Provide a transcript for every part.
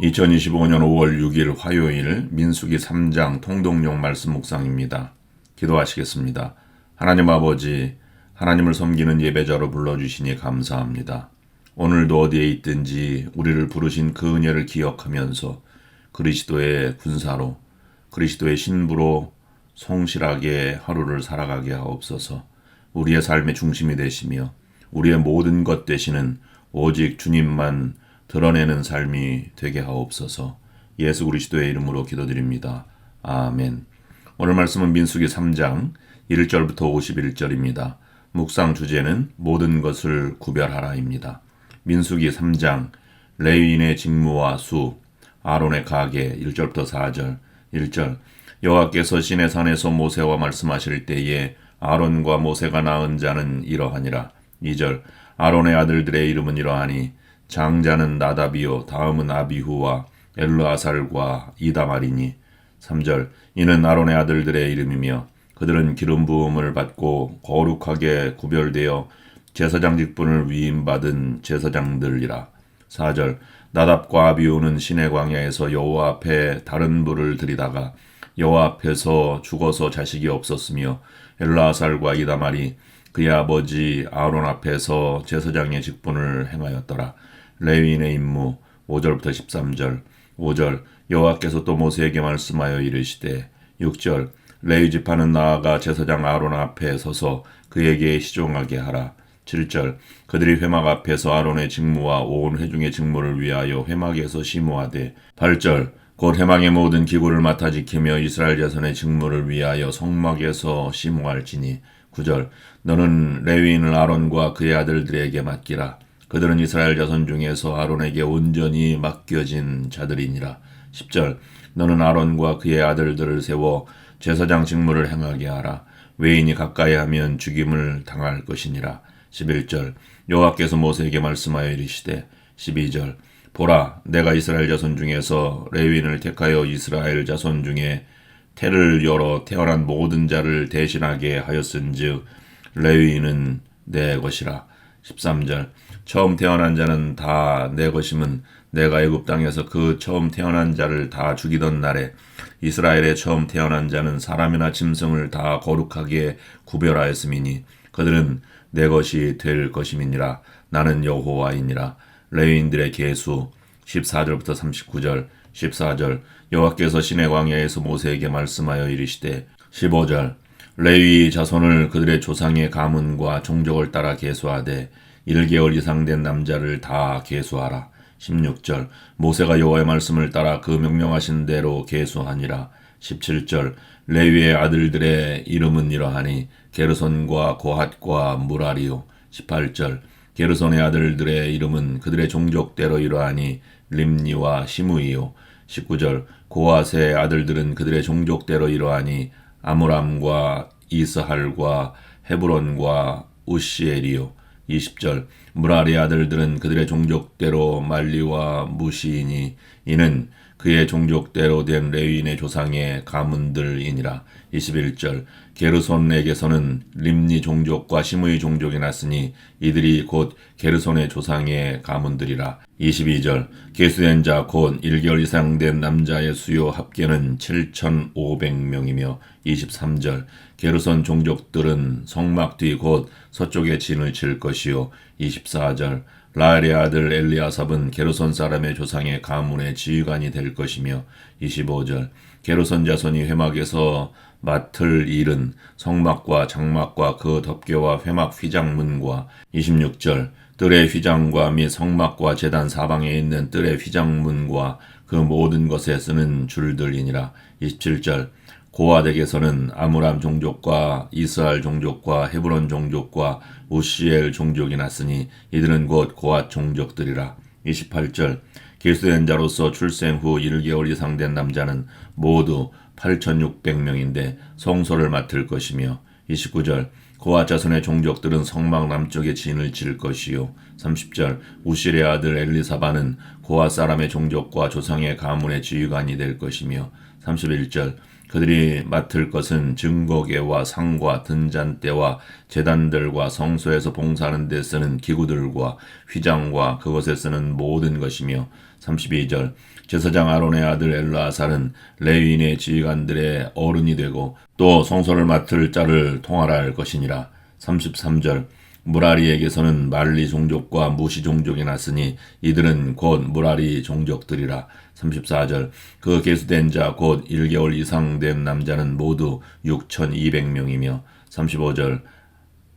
2025년 5월 6일 화요일 민수기 3장 통독용 말씀 묵상입니다. 기도하시겠습니다. 하나님 아버지, 하나님을 섬기는 예배자로 불러주시니 감사합니다. 오늘도 어디에 있든지 우리를 부르신 그 은혜를 기억하면서 그리스도의 군사로, 그리스도의 신부로 성실하게 하루를 살아가게 하옵소서 우리의 삶의 중심이 되시며 우리의 모든 것 되시는 오직 주님만 드러내는 삶이 되게 하옵소서. 예수 그리스도의 이름으로 기도드립니다. 아멘. 오늘 말씀은 민수기 3장 1절부터 51절입니다. 묵상 주제는 모든 것을 구별하라입니다. 민수기 3장 레위인의 직무와 수 아론의 가계 1절부터 4절 1절 여호와께서 시내 산에서 모세와 말씀하실 때에 아론과 모세가 낳은 자는 이러하니라 2절 아론의 아들들의 이름은 이러하니 장자는 나다비요. 다음은 아비후와 엘르아살과 이다말이니. 3절 이는 아론의 아들들의 이름이며 그들은 기름 부음을 받고 거룩하게 구별되어 제사장 직분을 위임받은 제사장들이라. 4절 나답과 아비후는 시내 광야에서 여호와 앞에 다른 불을 들이다가 여호와 앞에서 죽어서 자식이 없었으며 엘라살과 이다말이 그의 아버지 아론 앞에서 제사장의 직분을 행하였더라. 레위인의 임무 5절부터 13절 5절 여호와께서 또 모세에게 말씀하여 이르시되 6절 레위 지파는 나아가 제사장 아론 앞에 서서 그에게 시종하게 하라. 7절 그들이 회막 앞에서 아론의 직무와 온 회중의 직무를 위하여 회막에서 심호하되 8절 곧 해망의 모든 기구를 맡아 지키며 이스라엘 자손의 직무를 위하여 성막에서 심호할지니 9절 너는 레위인을 아론과 그의 아들들에게 맡기라 그들은 이스라엘 자손 중에서 아론에게 온전히 맡겨진 자들이니라. 10절 너는 아론과 그의 아들들을 세워 제사장 직무를 행하게 하라. 외인이 가까이 하면 죽임을 당할 것이니라. 11절 여호와께서 모세에게 말씀하여 이르시되 12절 보라 내가 이스라엘 자손 중에서 레위인을 택하여 이스라엘 자손 중에 태를 열어 태어난 모든 자를 대신하게 하였은즉 레위인은 내 것이라 13절 처음 태어난 자는 다 내 것임은 내가 애굽 땅에서 그 처음 태어난 자를 다 죽이던 날에 이스라엘의 처음 태어난 자는 사람이나 짐승을 다 거룩하게 구별하였음이니 그들은 내 것이 될 것임이니라. 나는 여호와이니라. 레위인들의 계수 14절부터 39절 14절. 여호와께서 시내 광야에서 모세에게 말씀하여 이르시되 15절. 레위 자손을 그들의 조상의 가문과 종족을 따라 계수하되 1개월 이상 된 남자를 다 계수하라. 16절 모세가 여호와의 말씀을 따라 그 명령하신 대로 계수하니라. 17절 레위의 아들들의 이름은 이러하니 게르손과 고핫과 무라리요. 18절 게르손의 아들들의 이름은 그들의 종족대로 이러하니 림니와 시무이요. 19절 고핫의 아들들은 그들의 종족대로 이러하니 아므람과 이스할과 헤브론과 우시엘이요. 20절 무라리 아들들은 그들의 종족대로 말리와 무시이니 이는 그의 종족대로 된 레위인의 조상의 가문들이니라. 21절 게르손에게서는 림니 종족과 시므의 종족이 났으니 이들이 곧 게르손의 조상의 가문들이라. 22절 계수된 자 곧 1개월 이상 된 남자의 수요 합계는 7,500명이며 23절 게르손 종족들은 성막 뒤 곧 서쪽에 진을 칠 것이요 24절 라엘의 아들 엘리아삽은 게르손 사람의 조상의 가문의 지휘관이 될 것이며 25절 게르손 자손이 회막에서 맡을 일은 성막과 장막과 그 덮개와 회막 휘장문과 26절 뜰의 휘장과 및 성막과 재단 사방에 있는 뜰의 휘장문과 그 모든 것에 쓰는 줄들이니라 27절 고아덱에서는 아므람 종족과 이스할 종족과 헤브론 종족과 우시엘 종족이 났으니 이들은 곧 고아 종족들이라. 28절 길수된 자로서 출생 후 1개월 이상 된 남자는 모두 8,600명인데 성소를 맡을 것이며 29절 고아 자손의 종족들은 성막 남쪽에 진을 칠 것이요. 30절 우실의 아들 엘리사바는 고아 사람의 종족과 조상의 가문의 지휘관이 될 것이며 31절 그들이 맡을 것은 증거계와 상과 등잔대와 재단들과 성소에서 봉사하는 데 쓰는 기구들과 휘장과 그것에 쓰는 모든 것이며 32절 제사장 아론의 아들 엘라살은 레위인의 지휘관들의 어른이 되고 또 성소를 맡을 자를 통할할 것이니라. 33절 무라리에게서는 말리 종족과 무시 종족이 났으니 이들은 곧 무라리 종족들이라. 34절. 그 계수된 자 곧 1개월 이상 된 남자는 모두 6,200명이며. 35절.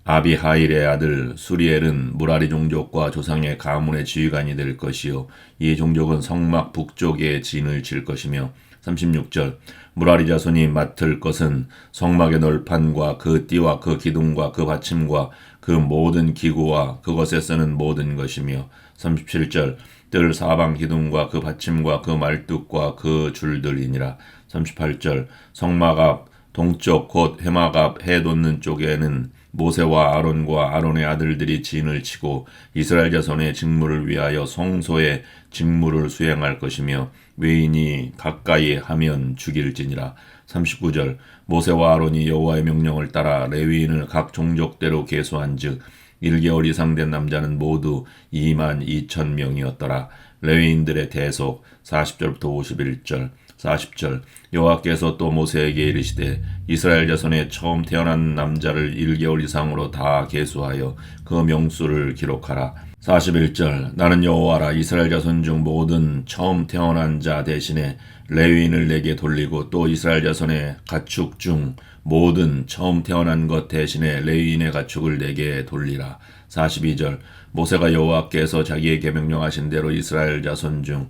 아비하일의 아들 수리엘은 무라리 종족과 조상의 가문의 지휘관이 될 것이요. 이 종족은 성막 북쪽에 진을 칠 것이며 36절. 무라리 자손이 맡을 것은 성막의 널판과 그 띠와 그 기둥과 그 받침과 그 모든 기구와 그것에 쓰는 모든 것이며. 37절. 뜰 사방 기둥과 그 받침과 그 말뚝과 그 줄들이니라. 38절. 성막 앞 동쪽 곧 해막 앞 해 돋는 쪽에는 모세와 아론과 아론의 아들들이 진을 치고 이스라엘 자손의 직무를 위하여 성소의 직무를 수행할 것이며 외인이 가까이 하면 죽일지니라. 39절 모세와 아론이 여호와의 명령을 따라 레위인을 각 종족대로 계수한즉 1개월 이상 된 남자는 모두 2만 2천 명이었더라. 레위인들의 대속 40절부터 51절 40절. 여호와께서 또 모세에게 이르시되 이스라엘 자손의 처음 태어난 남자를 1개월 이상으로 다 계수하여 그 명수를 기록하라. 41절. 나는 여호와라. 이스라엘 자손 중 모든 처음 태어난 자 대신에 레위인을 내게 돌리고 또 이스라엘 자손의 가축 중 모든 처음 태어난 것 대신에 레위인의 가축을 내게 돌리라. 42절. 모세가 여호와께서 자기에게 명령하신 대로 이스라엘 자손 중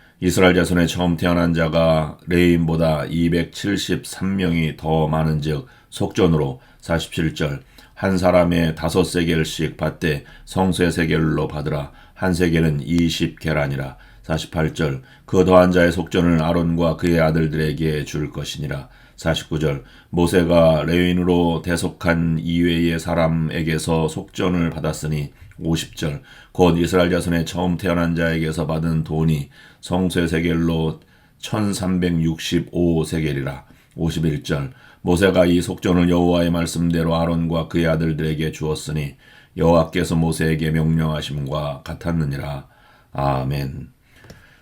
이스라엘 자손의 처음 태어난 자가 레인보다 273명이 더 많은즉 속전으로 47절 한 사람의 다섯 세겔씩 받되 성수의 세겔로 받으라. 한 세겔은 20계란이라. 48절 그 더한 자의 속전을 아론과 그의 아들들에게 줄 것이니라. 49절 모세가 레윈으로 대속한 이외의 사람에게서 속전을 받았으니 50절 곧 이스라엘 자손의 처음 태어난 자에게서 받은 돈이 성쇠 세겔로 1365 세겔이라 51절. 모세가 이 속전을 여호와의 말씀대로 아론과 그의 아들들에게 주었으니 여호와께서 모세에게 명령하심과 같았느니라. 아멘.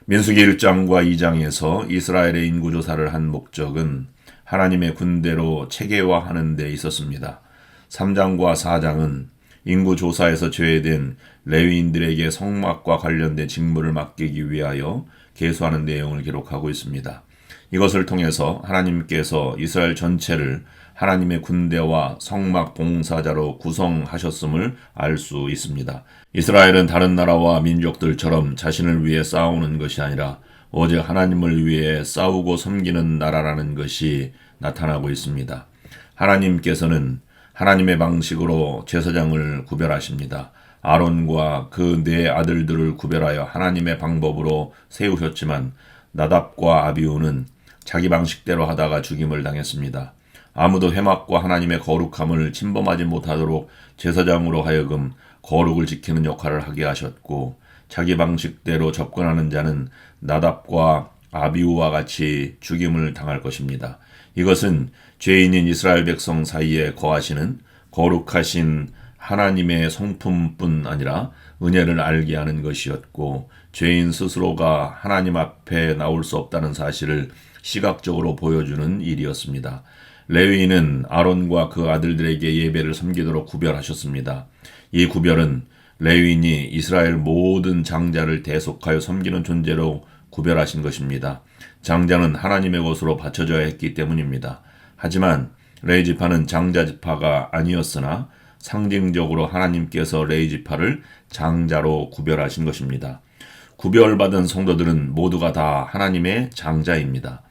민수기 1장과 2장에서 이스라엘의 인구 조사를 한 목적은 하나님의 군대로 체계화하는 데 있었습니다. 3장과 4장은 인구 조사에서 제외된 레위인들에게 성막과 관련된 직무를 맡기기 위하여 계수하는 내용을 기록하고 있습니다. 이것을 통해서 하나님께서 이스라엘 전체를 하나님의 군대와 성막 봉사자로 구성하셨음을 알 수 있습니다. 이스라엘은 다른 나라와 민족들처럼 자신을 위해 싸우는 것이 아니라 오직 하나님을 위해 싸우고 섬기는 나라라는 것이 나타나고 있습니다. 하나님께서는 하나님의 방식으로 제사장을 구별하십니다. 아론과 그 네 아들들을 구별하여 하나님의 방법으로 세우셨지만 나답과 아비우는 자기 방식대로 하다가 죽임을 당했습니다. 아무도 회막과 하나님의 거룩함을 침범하지 못하도록 제사장으로 하여금 거룩을 지키는 역할을 하게 하셨고 자기 방식대로 접근하는 자는 나답과 아비우와 같이 죽임을 당할 것입니다. 이것은 죄인인 이스라엘 백성 사이에 거하시는 거룩하신 하나님의 성품뿐 아니라 은혜를 알게 하는 것이었고 죄인 스스로가 하나님 앞에 나올 수 없다는 사실을 시각적으로 보여주는 일이었습니다. 레위인은 아론과 그 아들들에게 예배를 섬기도록 구별하셨습니다. 이 구별은 레위인이 이스라엘 모든 장자를 대속하여 섬기는 존재로 구별하신 것입니다. 장자는 하나님의 것으로 바쳐져야 했기 때문입니다. 하지만 레이 지파는 장자 지파가 아니었으나 상징적으로 하나님께서 레이 지파를 장자로 구별하신 것입니다. 구별받은 성도들은 모두가 다 하나님의 장자입니다.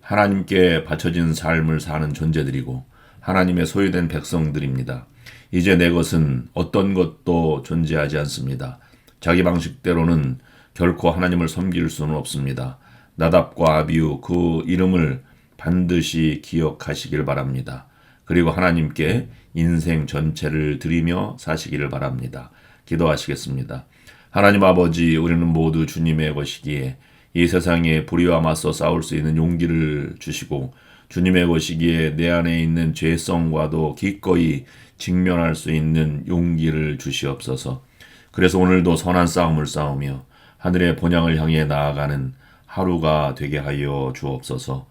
하나님께 바쳐진 삶을 사는 존재들이고 하나님의 소유된 백성들입니다. 이제 내 것은 어떤 것도 존재하지 않습니다. 자기 방식대로는 결코 하나님을 섬길 수는 없습니다. 나답과 아비우 그 이름을 반드시 기억하시길 바랍니다. 그리고 하나님께 인생 전체를 드리며 사시기를 바랍니다. 기도하시겠습니다. 하나님 아버지, 우리는 모두 주님의 것이기에 이 세상에 불의와 맞서 싸울 수 있는 용기를 주시고 주님의 것이기에 내 안에 있는 죄성과도 기꺼이 직면할 수 있는 용기를 주시옵소서. 그래서 오늘도 선한 싸움을 싸우며 하늘의 본향을 향해 나아가는 하루가 되게 하여 주옵소서.